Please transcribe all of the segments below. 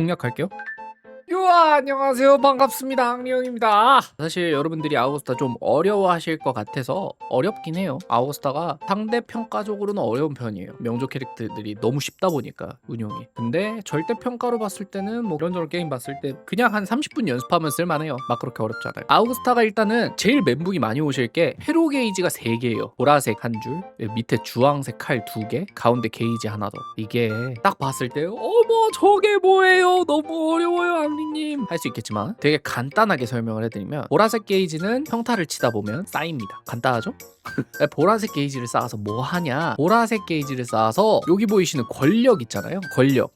공략할게요. 유아 안녕하세요. 반갑습니다. 악리형입니다. 사실 여러분들이 아우스타 좀 어려워하실 것 같아서 어렵긴 해요. 아우스타가 상대 평가적으로는 어려운 편이에요. 명조 캐릭터들이 너무 쉽다 보니까 운용이. 근데 절대 평가로 봤을 때는 뭐 이런저런 게임 봤을 때 그냥 한 30분 연습하면 쓸만해요. 막 그렇게 어렵지 않아요. 아우스타가 일단은 제일 멘붕이 많이 오실 게 회로 게이지가 3개예요. 보라색 한줄 밑에 주황색 칼 2개 가운데 게이지 하나 더. 이게 딱 봤을 때 어머 저게 뭐예요? 너무 어려워요 악리 님 할 수 있겠지만 되게 간단하게 설명을 해드리면 보라색 게이지는 평타를 치다 보면 쌓입니다 간단하죠? 보라색 게이지를 쌓아서 뭐 하냐 보라색 게이지를 쌓아서 여기 보이시는 권력 있잖아요 권력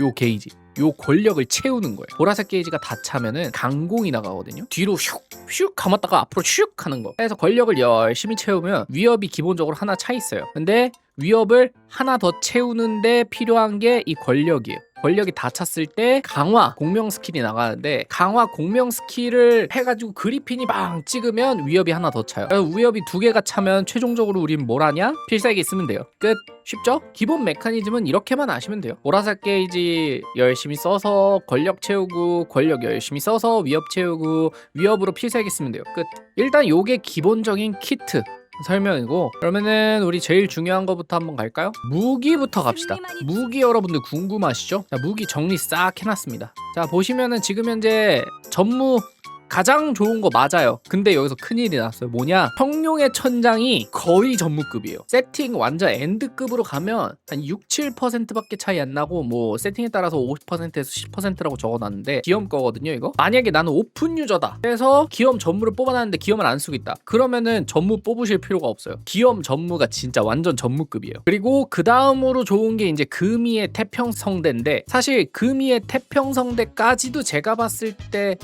요 게이지 요 권력을 채우는 거예요. 보라색 게이지가 다 차면은 강공이 나가거든요. 뒤로 슉 슉 감았다가 앞으로 슉 하는 거. 그래서 권력을 열심히 채우면 위협이 기본적으로 하나 차 있어요. 근데 위협을 하나 더 채우는데 필요한 게 이 권력이에요. 권력이 다 찼을 때 강화 공명 스킬이 나가는데 강화 공명 스킬을 해가지고 그리핀이 방 찍으면 위협이 하나 더 차요. 위협이 두 개가 차면 최종적으로 우린 뭘 하냐? 필살기 쓰면 돼요. 끝. 쉽죠? 기본 메커니즘은 이렇게만 아시면 돼요. 보라색 게이지 열심히 써서 권력 채우고 권력 열심히 써서 위협 채우고 위협으로 필살기 쓰면 돼요. 끝. 일단 요게 기본적인 키트. 설명이고 그러면은 우리 제일 중요한 거부터 한번 갈까요? 무기부터 갑시다 무기 여러분들 궁금하시죠? 자 무기 정리 싹 해놨습니다 자 보시면은 지금 현재 전무 가장 좋은 거 맞아요. 근데 여기서 큰일이 났어요. 뭐냐? 평룡의 천장이 거의 전무급이에요. 세팅 완전 엔드급으로 가면 한 6, 7%밖에 차이 안 나고 뭐 세팅에 따라서 50%에서 10%라고 적어놨는데 기염 거거든요 이거. 만약에 나는 오픈 유저다. 그래서 기염 전무를 뽑아놨는데 기염을 안 쓰고 있다. 그러면은 전무 뽑으실 필요가 없어요. 기염 전무가 진짜 완전 전무급이에요. 그리고 그 다음으로 좋은 게 이제 금이의 태평성대인데 사실 금이의 태평성대까지도 제가 봤을 때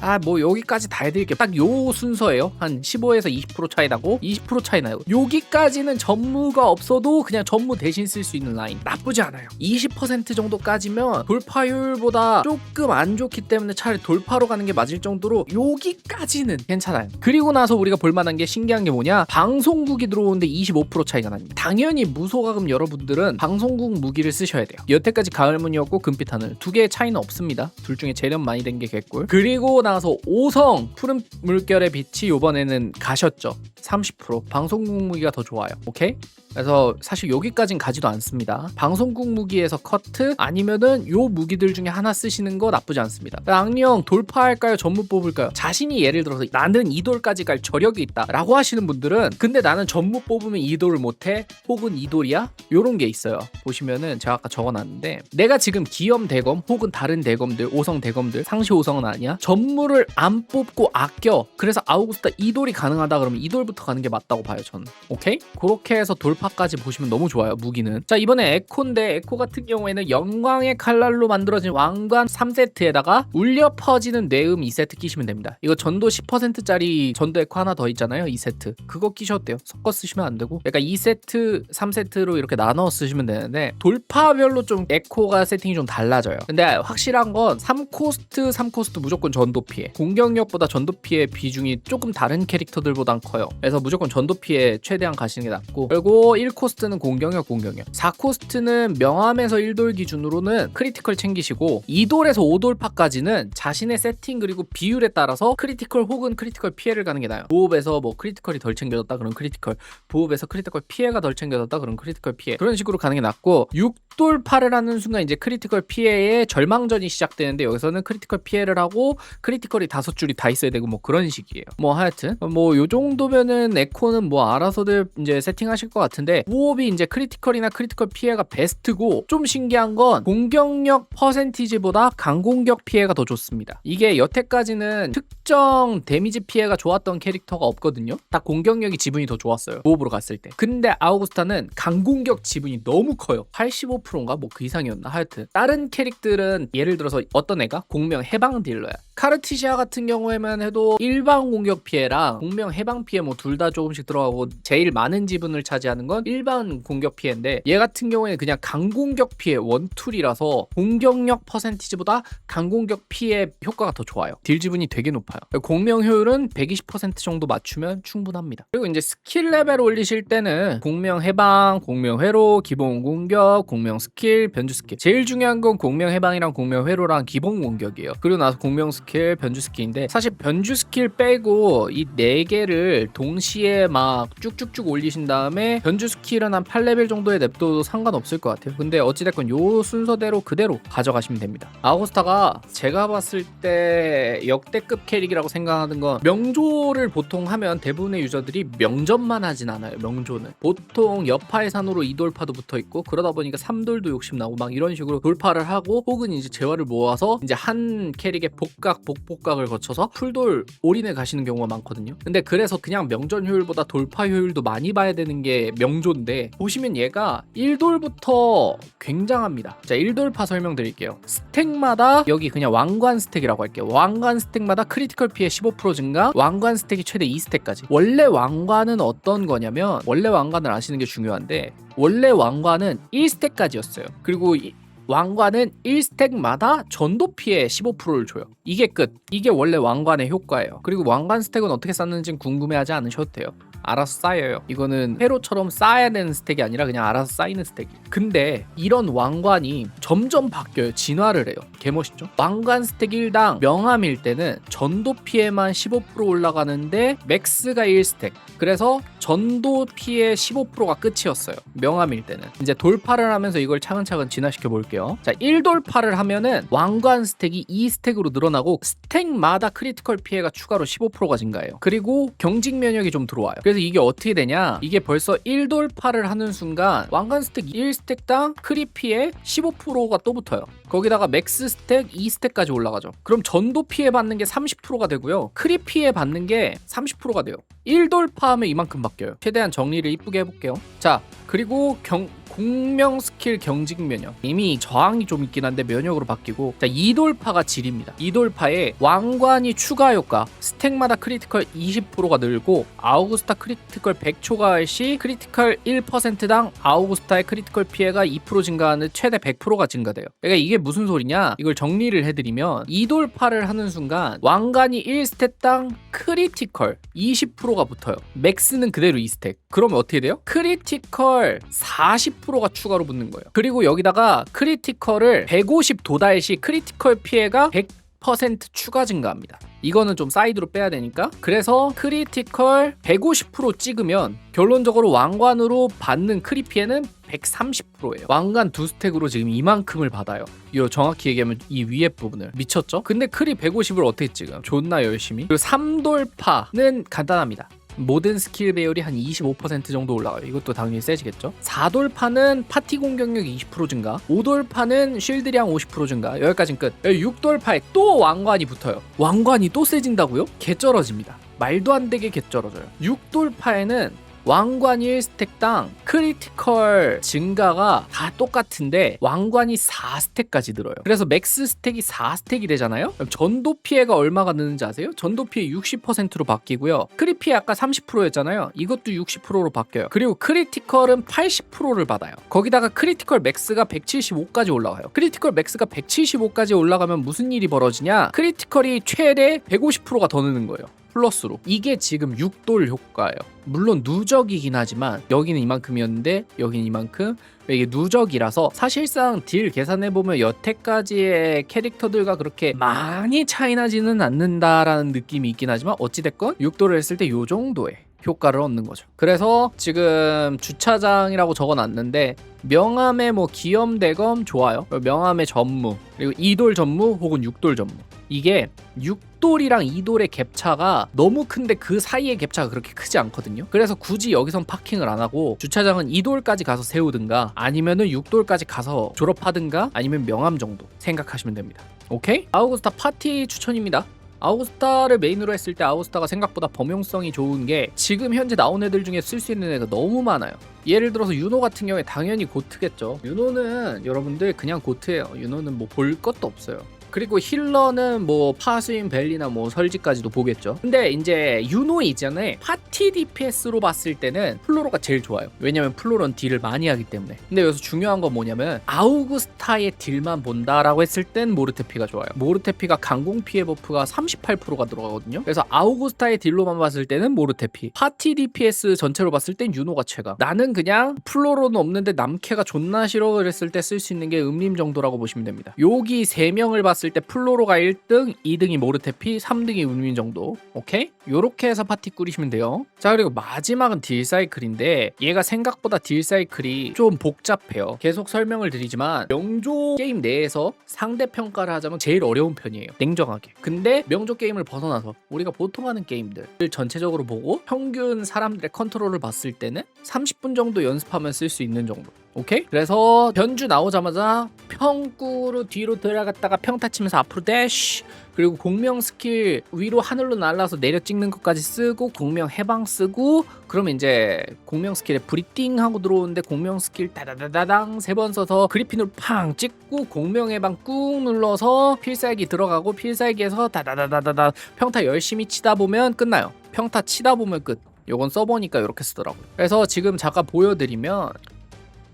아 뭐 여기까지 다 해드릴게요 딱 요 순서예요. 한 15에서 20% 차이 나고 20% 차이 나요. 여기까지는 전무가 없어도 그냥 전무 대신 쓸 수 있는 라인. 나쁘지 않아요. 20% 정도까지면 돌파율보다 조금 안 좋기 때문에 차라리 돌파로 가는 게 맞을 정도로 여기까지는 괜찮아요. 그리고 나서 우리가 볼만한 게 신기한 게 뭐냐? 방송국이 들어오는데 25% 차이가 납니다. 당연히 무소가금 여러분들은 방송국 무기를 쓰셔야 돼요. 여태까지 가을문이었고 금빛 하늘. 두 개의 차이는 없습니다. 둘 중에 재련 많이 된 게 개꿀. 그리고 나서 5성 푸른 물결의 빛이 요번에는 가셨죠 30% 방송국 무기가 더 좋아요 오케이? 그래서 사실 여기까진 가지도 않습니다. 방송국 무기에서 커트 아니면은 요 무기들 중에 하나 쓰시는 거 나쁘지 않습니다. 악령 돌파할까요? 전무 뽑을까요? 자신이 예를 들어서 나는 이돌까지 갈 저력이 있다라고 하시는 분들은 근데 나는 전무 뽑으면 이돌을 못해 혹은 이돌이야? 요런 게 있어요. 보시면은 제가 아까 적어놨는데 내가 지금 기염 대검 혹은 다른 대검들 오성 대검들 상시 오성은 아니야 전무를 안 뽑고 아껴 그래서 아우구스타 이돌이 가능하다 그러면 이돌부터 가는 게 맞다고 봐요 저는. 오케이? 그렇게 해서 돌파 파까지 보시면 너무 좋아요 무기는. 자 이번에 에코인데 에코 같은 경우에는 영광의 칼날로 만들어진 왕관 3세트에다가 울려 퍼지는 뇌음 2세트 끼시면 됩니다. 이거 전도 10%짜리 전도 에코 하나 더 있잖아요 2세트. 그거 돼요. 섞어 쓰시면 안 되고. 그러니까 2세트 3세트로 이렇게 나눠 쓰시면 되는데 돌파별로 좀 에코가 세팅이 좀 달라져요. 근데 확실한 건 3코스트 3코스트 무조건 전도 피해. 공격력보다 전도 피해 비중이 조금 다른 캐릭터들보단 커요 그래서 무조건 전도 피해 최대한 가시는 게 낫고 그리고 1코스트는 공격력 공격력 4코스트는 명함에서 1돌 기준으로는 크리티컬 챙기시고 2돌에서 5돌파까지는 자신의 세팅 그리고 비율에 따라서 크리티컬 혹은 크리티컬 피해를 가는 게 나아요. 보흡에서 뭐 크리티컬이 덜 챙겨졌다 그럼 크리티컬 보흡에서 크리티컬 피해가 덜 챙겨졌다 그럼 크리티컬 피해 그런 식으로 가는 게 낫고 6돌파를 하는 순간 이제 크리티컬 피해의 절망전이 시작되는데 여기서는 크리티컬 피해를 하고 크리티컬이 다섯 줄이 다 있어야 되고 뭐 그런 식이에요. 뭐 하여튼 뭐 요 정도면 은 에코는 뭐 알아서들 이제 세팅하실 것 같은데 무호흡이 이제 크리티컬이나 크리티컬 피해가 베스트고 좀 신기한 건 공격력 퍼센티지보다 강공격 피해가 더 좋습니다. 이게 여태까지는 특정 데미지 피해가 좋았던 캐릭터가 없거든요. 딱 공격력이 지분이 더 좋았어요. 무호흡으로 갔을 때. 근데 아우구스타는 강공격 지분이 너무 커요. 85%인가 뭐 그 이상이었나 하여튼 다른 캐릭들은 예를 들어서 어떤 애가 공명 해방 딜러야. 카르티시아 같은 경우에만 해도 일반 공격 피해랑 공명 해방 피해 뭐둘 다 조금씩 들어가고 제일 많은 지분을 차지하는 건 일반 공격 피해인데 얘 같은 경우에는 그냥 강공격 피해 원툴이라서 공격력 퍼센티지보다 강공격 피해 효과가 더 좋아요. 딜 지분이 되게 높아요. 공명 효율은 120% 정도 맞추면 충분합니다. 그리고 이제 스킬 레벨 올리실 때는 공명 해방, 공명 회로, 기본 공격, 공명 스킬, 변주 스킬. 제일 중요한 건 공명 해방이랑 공명 회로랑 기본 공격이에요. 그리고 나서 공명 스킬, 변주 스킬인데 사실 변주 스킬 빼고 이 네 개를 동 시에 막 쭉쭉쭉 올리신 다음에 변주 스킬은 한 8레벨 정도에 냅둬도 상관없을 것 같아요. 근데 어찌됐건 요 순서대로 그대로 가져가시면 됩니다. 아고스타가 제가 봤을 때 역대급 캐릭이라고 생각하는 건 명조를 보통 하면 대부분의 유저들이 명전만 하진 않아요. 명조는 보통 여파의 산으로 이돌파도 붙어 있고 그러다 보니까 삼돌도 욕심 나고 막 이런 식으로 돌파를 하고 혹은 이제 재화를 모아서 이제 한 캐릭의 복각 복복각을 거쳐서 풀돌 올인에 가시는 경우가 많거든요. 근데 그래서 그냥 명전 효율보다 돌파 효율도 많이 봐야 되는 게 명조인데 보시면 얘가 1돌부터 굉장합니다. 자 1돌파 설명드릴게요. 스택마다 여기 그냥 왕관 스택이라고 할게요. 왕관 스택마다 크리티컬 피해 15% 증가, 왕관 스택이 최대 2스택까지. 원래 왕관은 어떤 거냐면 원래 왕관을 아시는 게 중요한데 원래 왕관은 1스택까지였어요. 그리고 이- 왕관은 1스택마다 전도 피해 15%를 줘요. 이게 끝. 이게 원래 왕관의 효과예요. 그리고 왕관 스택은 어떻게 쌓는지는 궁금해하지 않으셔도 돼요. 알아서 쌓여요. 이거는 회로처럼 쌓아야 되는 스택이 아니라 그냥 알아서 쌓이는 스택이. 근데 이런 왕관이 점점 바뀌어요. 진화를 해요. 개멋있죠? 왕관 스택 1당 명함일 때는 전도 피해만 15% 올라가는데 맥스가 1스택. 그래서 전도 피해 15%가 끝이었어요. 명함일 때는. 이제 돌파를 하면서 이걸 차근차근 진화시켜 볼게요. 자, 1돌파를 하면은 왕관 스택이 2스택으로 늘어나고 스택마다 크리티컬 피해가 추가로 15%가 증가해요. 그리고 경직 면역이 좀 들어와요. 그래서 이게 어떻게 되냐? 이게 벌써 1돌파를 하는 순간 왕관 스택 1스택당 크리 피해 15%가 또 붙어요. 거기다가 맥스 스택 2스택까지 올라가죠. 그럼 전도 피해 받는 게 30%가 되고요. 크리 피해 받는 게 30%가 돼요. 1돌파하면 이만큼 바뀌어요. 최대한 정리를 이쁘게 해볼게요. 자, 그리고 경 공명 스킬 경직 면역. 이미 저항이 좀 있긴 한데 면역으로 바뀌고. 자 2돌파가 질입니다. 2돌파에 왕관이 추가 효과. 스택마다 크리티컬 20%가 늘고 아우구스타 크리티컬 100 초과할 시 크리티컬 1%당 아우구스타의 크리티컬 피해가 2% 증가하는 최대 100%가 증가돼요. 그러니까 이게 무슨 소리냐? 이걸 정리를 해드리면 2돌파를 하는 순간 왕관이 1스택당 크리티컬 20%가 붙어요. 맥스는 그대로 2스택. 그러면 어떻게 돼요? 크리티컬 40%가 추가로 붙는 거예요. 그리고 여기다가 크리티컬을 150 도달 시 크리티컬 피해가 100% 추가 증가합니다. 이거는 좀 사이드로 빼야 되니까. 그래서 크리티컬 150% 찍으면 결론적으로 왕관으로 받는 크리 피해는 130%예요. 왕관 두 스택으로 지금 이만큼을 받아요. 이거 정확히 얘기하면 이 위에 부분을 미쳤죠? 근데 크리 150을 어떻게 찍어요? 존나 열심히. 그리고 3돌파는 간단합니다. 모든 스킬 배율이 한 25% 정도 올라가요. 이것도 당연히 세지겠죠. 4돌파는 파티 공격력 20% 증가, 5돌파는 쉴드량 50% 증가. 여기까지는 끝. 6돌파에 또 왕관이 붙어요. 왕관이 또 세진다고요? 개쩔어집니다. 말도 안 되게 개쩔어져요. 6돌파에는 왕관이 1스택당 크리티컬 증가가 다 똑같은데 왕관이 4스택까지 늘어요. 그래서 맥스 스택이 4스택이 되잖아요. 그럼 전도 피해가 얼마가 느는지 아세요? 전도 피해 60%로 바뀌고요. 크리 피해 아까 30%였잖아요. 이것도 60%로 바뀌어요. 그리고 크리티컬은 80%를 받아요. 거기다가 크리티컬 맥스가 175까지 올라가요. 크리티컬 맥스가 175까지 올라가면 무슨 일이 벌어지냐? 크리티컬이 최대 150%가 더 느는 거예요. 플러스로 이게 지금 6돌 효과예요. 물론 누적이긴 하지만 여기는 이만큼이었는데 여기는 이만큼 이게 누적이라서 사실상 딜 계산해 보면 여태까지의 캐릭터들과 그렇게 많이 차이 나지는 않는다라는 느낌이 있긴 하지만 어찌 됐건 6돌을 했을 때 요 정도의 효과를 얻는 거죠. 그래서 지금 주차장이라고 적어놨는데 명함의 뭐 기염 대검 좋아요. 명함의 전무 그리고 2돌 전무 혹은 6돌 전무 이게 6돌이랑 2돌의 갭차가 너무 큰데 그 사이의 갭차가 그렇게 크지 않거든요. 그래서 굳이 여기선 파킹을 안 하고 주차장은 2돌까지 가서 세우든가 아니면은 6돌까지 가서 졸업하든가 아니면 명함 정도 생각하시면 됩니다. 오케이? 아우구스타 파티 추천입니다. 아우스타를 메인으로 했을 때 아우스타가 생각보다 범용성이 좋은 게 지금 현재 나온 애들 중에 쓸 수 있는 애가 너무 많아요. 예를 들어서 윤호 같은 경우에 당연히 고트겠죠. 윤호는 여러분들 그냥 고트예요. 윤호는 뭐 볼 것도 없어요. 그리고 힐러는 뭐 파수인 벨리나 뭐 설지까지도 보겠죠. 근데 이제 유노 이전에 파티 DPS로 봤을 때는 플로로가 제일 좋아요. 왜냐면 플로로는 딜을 많이 하기 때문에. 근데 여기서 중요한 건 뭐냐면 아우구스타의 딜만 본다라고 했을 땐 모르테피가 좋아요. 모르테피가 강공 피해 버프가 38%가 들어가거든요. 그래서 아우구스타의 딜로만 봤을 때는 모르테피. 파티 DPS 전체로 봤을 땐 유노가 최강. 나는 그냥 플로로는 없는데 남캐가 존나 싫어 그랬을 때 쓸 수 있는 게 음림 정도라고 보시면 됩니다. 여기 세 명을 봤을 때 플로로가 1등, 2등이 모르테피, 3등이 음림 정도. 오케이? 요렇게 해서 파티 꾸리시면 돼요. 자 그리고 마지막은 딜 사이클인데 얘가 생각보다 딜 사이클이 좀 복잡해요. 계속 설명을 드리지만 명조 게임 내에서 상대 평가를 하자면 제일 어려운 편이에요. 냉정하게. 근데 명조 게임을 벗어나서 우리가 보통 하는 게임들 전체적으로 보고 평균 사람들의 컨트롤을 봤을 때는 30분 정도 연습하면 쓸 수 있는 정도. 오케이? 그래서 변주 나오자마자 평구로 뒤로 들어갔다가 평타 치면서 앞으로 대쉬 그리고 공명 스킬 위로 하늘로 날라서 내려 찍는 것까지 쓰고 공명 해방 쓰고 그러면 이제 공명 스킬에 불이 띵 하고 들어오는데 공명 스킬 다다다다당 세 번 써서 그리핀으로 팡 찍고 공명 해방 꾹 눌러서 필살기 들어가고 필살기에서 다다다다다다 평타 열심히 치다 보면 끝나요. 평타 치다 보면 끝. 요건 써보니까 이렇게 쓰더라고요. 그래서 지금 잠깐 보여드리면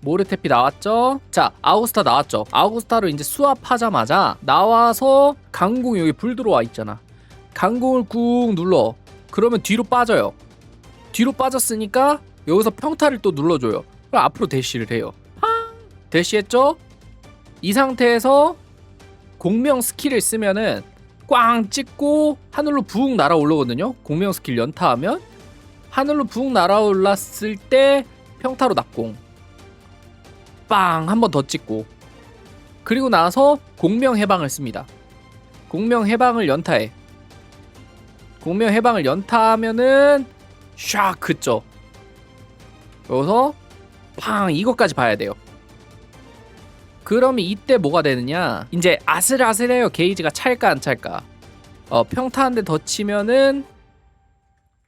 모르테피 나왔죠? 자, 아우스타 나왔죠? 아우스타를 이제 수압하자마자 나와서 강공 여기 불 들어와 있잖아. 강공을 꾹 눌러. 그러면 뒤로 빠져요. 뒤로 빠졌으니까 여기서 평타를 또 눌러줘요. 그럼 앞으로 대시를 해요. 팡! 대시했죠? 이 상태에서 공명 스킬을 쓰면은 꽝 찍고 하늘로 붕 날아올라거든요. 공명 스킬 연타하면 하늘로 붕 날아올랐을 때 평타로 낙공. 빵 한 번 더 찍고 그리고 나서 공명 해방을 씁니다. 공명 해방을 연타해. 공명 해방을 연타하면은 샥 그죠. 여기서 팡 이것까지 봐야 돼요. 그러면 이때 뭐가 되느냐? 이제 아슬아슬해요. 게이지가 찰까 안 찰까. 어, 평타 한대더 치면은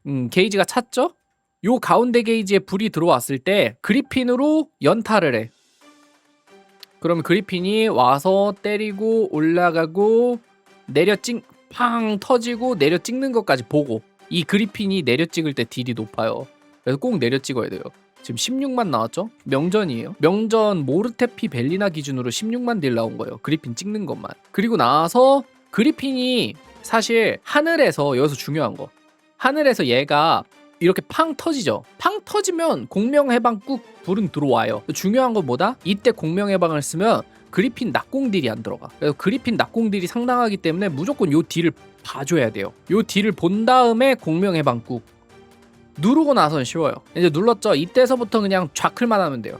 음, 게이지가 찼죠? 요 가운데 게이지에 불이 들어왔을 때 그리핀으로 연타를 해. 그러면 그리핀이 와서 때리고 올라가고 내려 찍팡 터지고 내려 찍는 것까지 보고 이 그리핀이 내려 찍을 때 딜이 높아요. 그래서 꼭 내려 찍어야 돼요. 지금 16만 나왔죠? 명전이에요. 명전 모르테피 벨리나 기준으로 16만 딜 나온 거예요. 그리핀 찍는 것만. 그리고 나서 그리핀이 사실 하늘에서 여기서 중요한 거. 하늘에서 얘가 이렇게 팡 터지죠. 팡 터지면 공명 해방 꾹 불은 들어와요. 중요한 건 뭐다? 이때 공명 해방을 쓰면 그리핀 낙공 딜이 안 들어가. 그래서 그리핀 낙공 딜이 상당하기 때문에 무조건 요 딜을 봐줘야 돼요. 요 딜을 본 다음에 공명 해방 꾹 누르고 나선 쉬워요. 이제 눌렀죠. 이때서부터 그냥 좌클만 하면 돼요.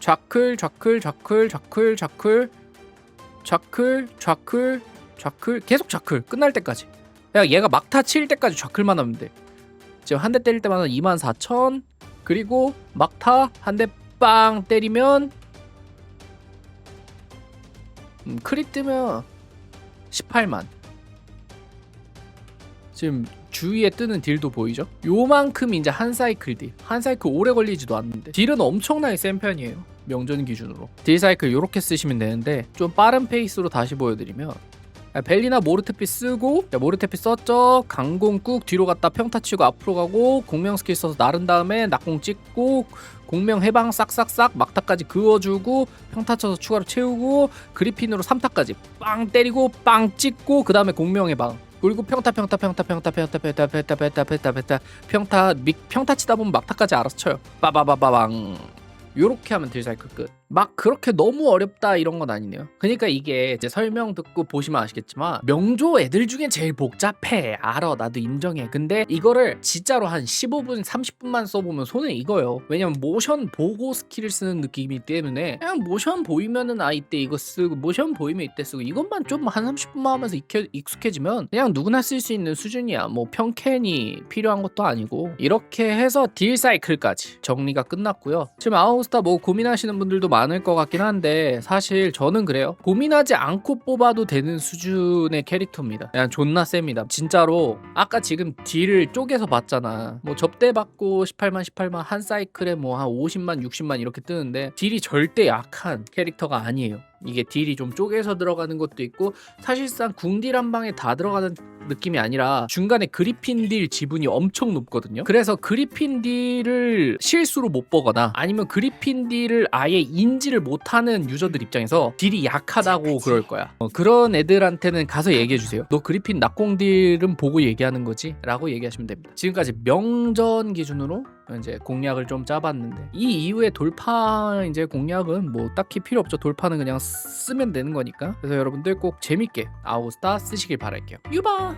좌클, 좌클, 좌클, 좌클, 좌클, 좌클, 좌클, 좌클, 계속 좌클 끝날 때까지. 그냥 얘가 막타 칠 때까지 좌클만 하면 돼. 지금 한 대 때릴 때마다 24,000 그리고 막타 한 대 빵 때리면 음, 크릿 뜨면 18만 지금 주위에 뜨는 딜도 보이죠? 요만큼 이제 한 사이클 딜. 한 사이클 오래 걸리지도 않는데 딜은 엄청나게 센 편이에요. 명전 기준으로. 딜 사이클 요렇게 쓰시면 되는데 좀 빠른 페이스로 다시 보여드리면 아, 벨리나 모르테피 쓰고 자, 모르테피 썼죠 강공 꾹 뒤로 갔다 평타 치고 앞으로 가고 공명 스킬 써서 나른 다음에 낙공 찍고 공명 해방 싹싹싹 막타까지 그어주고 평타 쳐서 추가로 채우고 그리핀으로 3타까지 빵 때리고 빵 찍고 그 다음에 공명 해방 그리고 평타 평타 평타 평타 평타 평타 평타 평타 평타 평타 평타 미, 평타 치다 보면 막타까지 알아서 쳐요 빠바바바방 요렇게 하면 딜사이클 끝. 막 그렇게 너무 어렵다 이런 건 아니네요. 그러니까 이게 이제 설명 듣고 보시면 아시겠지만 명조 애들 중에 제일 복잡해. 알아. 나도 인정해. 근데 이거를 진짜로 한 15분, 30분만 써보면 손에 익어요. 왜냐면 모션 보고 스킬을 쓰는 느낌이기 때문에 그냥 모션 보이면은 아 이때 이거 쓰고 모션 보이면 이때 쓰고 이것만 좀 한 30분만 하면서 익혀, 익숙해지면 그냥 누구나 쓸 수 있는 수준이야. 뭐 평캔이 필요한 것도 아니고 이렇게 해서 딜 사이클까지 정리가 끝났고요. 지금 아웃스타 뭐 고민하시는 분들도 많을 것 같긴 한데 사실 저는 그래요. 고민하지 않고 뽑아도 되는 수준의 캐릭터입니다. 그냥 존나 셉니다. 진짜로 아까 지금 딜을 쪼개서 봤잖아. 뭐 접대 받고 18만 18만 한 사이클에 뭐 한 50만 60만 이렇게 뜨는데 딜이 절대 약한 캐릭터가 아니에요. 이게 딜이 좀 쪼개서 들어가는 것도 있고 사실상 궁딜 한 방에 다 들어가는 느낌이 아니라 중간에 그리핀 딜 지분이 엄청 높거든요. 그래서 그리핀 딜을 실수로 못 보거나 아니면 그리핀 딜을 아예 인지를 못하는 유저들 입장에서 딜이 약하다고 그럴 거야. 어, 그런 애들한테는 가서 얘기해 주세요. 너 그리핀 낙공 딜은 보고 얘기하는 거지? 라고 얘기하시면 됩니다. 지금까지 명전 기준으로 이제 공략을 좀 짜봤는데 이 이후에 돌파 이제 공략은 뭐 딱히 필요 없죠. 돌파는 그냥 쓰면 되는 거니까. 그래서 여러분들 꼭 재밌게 아웃스타 쓰시길 바랄게요. 유바.